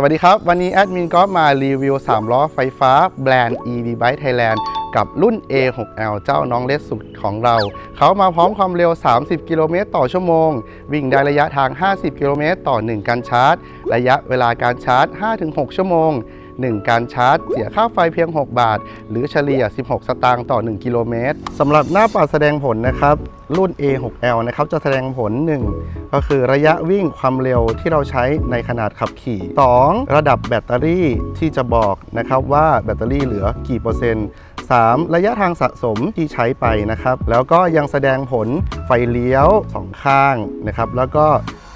สวัสดีครับ วันนี้แอดมินก็มารีวิว 3 ล้อไฟฟ้าแบรนด์ EV Bike Thailand กับรุ่น A6L เจ้าน้องเล็กสุดของเรา เขามาพร้อมความเร็ว 30 กิโลเมตรต่อชั่วโมง วิ่งได้ระยะทาง 50 กิโลเมตรต่อ 1 การชาร์จ ระยะเวลาการชาร์จ 5-6 ชั่วโมง 1 การชาร์จ เสียค่าไฟเพียง 6 บาท หรือเฉลี่ย 16 สตางค์ต่อ 1 กิโลเมตรสำหรับหน้าปัดแสดงผลนะครับ รุ่น A6L นะครับจะแสดงผล 1 ก็คือระยะวิ่งความเร็วที่เราใช้ในขนาดขับขี่ 2. ระดับแบตเตอรี่ที่จะบอกนะครับว่าแบตเตอรี่เหลือกี่เปอร์เซ็นต์ 3. ระยะทางสะสมที่ใช้ไปนะครับ แล้วก็ยังแสดงผลไฟเลี้ยวสองข้างนะครับ แล้วก็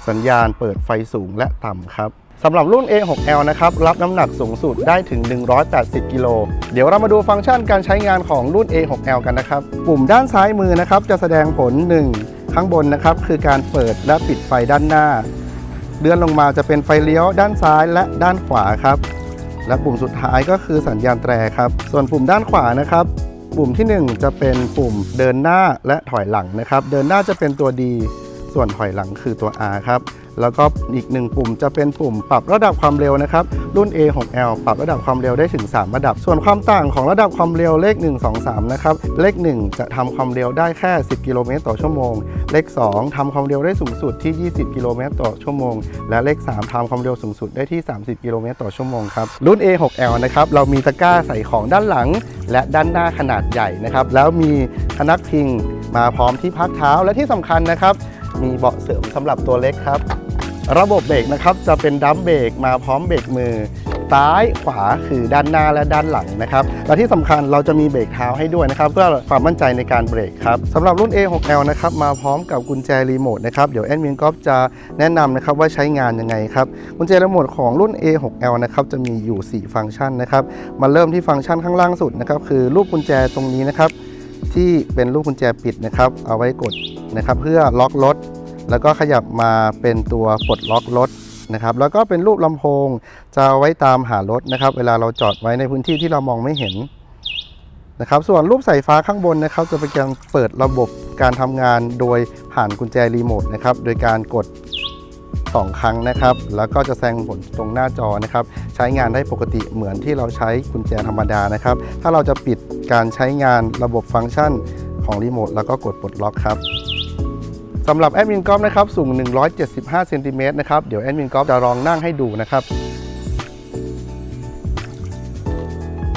สัญญาณเปิดไฟสูงและต่ำครับ สำหรับรุ่น A6L นะครับ รับน้ำหนักสูงสุดได้ถึง 180 กิโล เดี๋ยวเรามาดูฟังก์ชันการใช้งานของรุ่น A6L กันนะครับ ปุ่มด้านซ้ายมือนะครับ จะแสดงผล 1 ข้างบนนะครับ คือการเปิดและปิดไฟด้านหน้า เลื่อนลงมาจะเป็นไฟเลี้ยวด้านซ้ายและด้านขวาครับ และปุ่มสุดท้ายก็คือสัญญาณแตรครับ ส่วนปุ่มด้านขวานะครับปุ่มที่ 1 จะเป็นปุ่มเดินหน้าและถอยหลังนะครับ เดินหน้าจะเป็นตัว D ส่วนถอยหลังคือตัว R ครับ แล้วก็อีกหนึ่งปุ่มจะเป็นปุ่มปรับระดับความเร็วนะครับ รุ่น A6L ปรับระดับความเร็วได้ถึง 3 ระดับ ส่วนความต่างของระดับความเร็วเลข 1 2 3 นะครับ เลข 1 จะทำความเร็วได้แค่ 10 กิโลเมตรต่อชั่วโมง เลข 2ทำความเร็วได้สูงสุดที่ 20 กิโลเมตรต่อชั่วโมง และเลข 3ทำความเร็วสูงสุดได้ที่ 30 กิโลเมตรต่อชั่วโมงครับ รุ่น A6L นะครับ เรามีตะกร้าใส่ของด้านหลัง และด้านหน้าขนาดใหญ่นะครับ แล้วมีพนักพิงมาพร้อมที่พักเท้า และที่สำคัญนะครับ มีเบาะเสริมสำหรับตัวเล็กครับ ระบบเบรกนะครับจะเป็นดัมเบรกมาพร้อมเบรกมือ ซ้ายขวาคือด้านหน้าและด้านหลังนะครับและที่สำคัญเราจะมีเบรกเท้าให้ด้วยนะครับเพื่อความมั่นใจในการเบรกครับสำหรับรุ่น A6L นะครับมาพร้อมกับกุญแจรีโมทนะครับเดี๋ยวแอดมินก๊อฟจะแนะนำนะครับว่าใช้งานยังไงครับกุญแจรีโมทของรุ่น A6L นะครับจะมีอยู่ 4 ฟังก์ชันนะครับมาเริ่มที่ฟังก์ชันข้างล่างสุดนะครับคือรูปกุญแจตรงนี้นะครับที่เป็นรูปกุญแจปิดนะครับเอาไว้กดนะครับเพื่อล็อกรถ แล้วก็ขยับมาเป็นตัวปลดล็อกรถนะครับแล้วก็เป็นรูปลำโพงจะเอาไว้ตามหารถนะครับ เวลาเราจอดไว้ในพื้นที่ที่เรามองไม่เห็นนะครับ ส่วนรูปสายฟ้าข้างบนนะครับ จะเป็นการเปิดระบบการทำงานโดยผ่านกุญแจรีโมทนะครับ โดยการกด 2 ครั้งนะครับ แล้วก็จะแสดงผลตรงหน้าจอนะครับ ใช้งานได้ปกติเหมือนที่เราใช้กุญแจธรรมดานะครับ ถ้าเราจะปิดการใช้งานระบบฟังก์ชันของรีโมทแล้วก็กดปลดล็อกครับ สำหรับแอดมินกอล์ฟนะครับสูง 175เซนติเมตรนะครับเดี๋ยวแอดมินกอล์ฟจะลองนั่งให้ดูนะครับ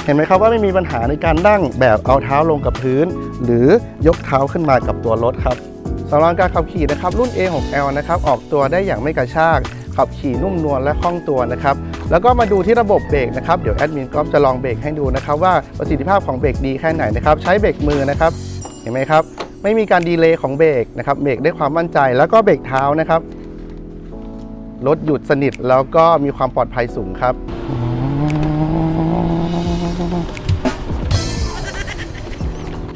เห็นไหมครับว่าไม่มีปัญหาในการนั่งแบบเอาเท้าลงกับพื้น หรือยกเท้าขึ้นมากับตัวรถครับสำหรับการขับขี่นะครับรุ่น A6L นะครับออกตัวได้อย่างไม่กระชากขับขี่นุ่มนวลและคล่องตัวนะครับแล้วก็มาดูที่ระบบเบรกนะครับเดี๋ยวแอดมินกอล์ฟจะลองเบรกให้ดูนะครับว่าประสิทธิภาพของเบรกดีแค่ไหนนะครับใช้เบรกมือนะครับเห็นไหมครับ ไม่มีการดีเลย์ของเบรกนะครับเบรกได้ความมั่นใจ แล้วก็เบรกเท้านะครับรถหยุดสนิทแล้วก็มีความปลอดภัยสูงครับ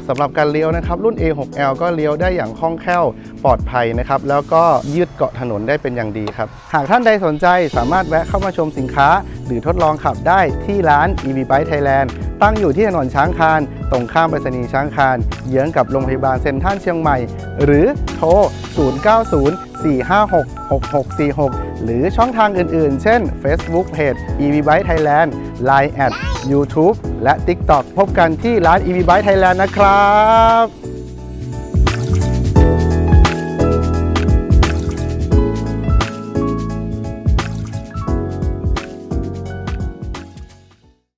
สำหรับการเลี้ยวนะครับ รุ่น A6L ก็เลี้ยวได้อย่างคล่องแคล่วปลอดภัยนะครับ แล้วก็ยืดเกาะถนนได้เป็นอย่างดีครับ หากท่านใดสนใจสามารถแวะเข้ามาชมสินค้า หรือทดลองขับได้ที่ร้าน EV Bike Thailand ตั้งอยู่ที่ถนนช้างคาน ตรงข้ามไปรษณีย์ช้างคาน เยื้องกับโรงพยาบาลเซ็นทรัลเชียงใหม่ หรือโทร 0904566646 หรือช่องทางอื่นๆ เช่น Facebook Page EV Bike Thailand Line at YouTube และ TikTok พบกันที่ร้าน EV Bike Thailand นะครับ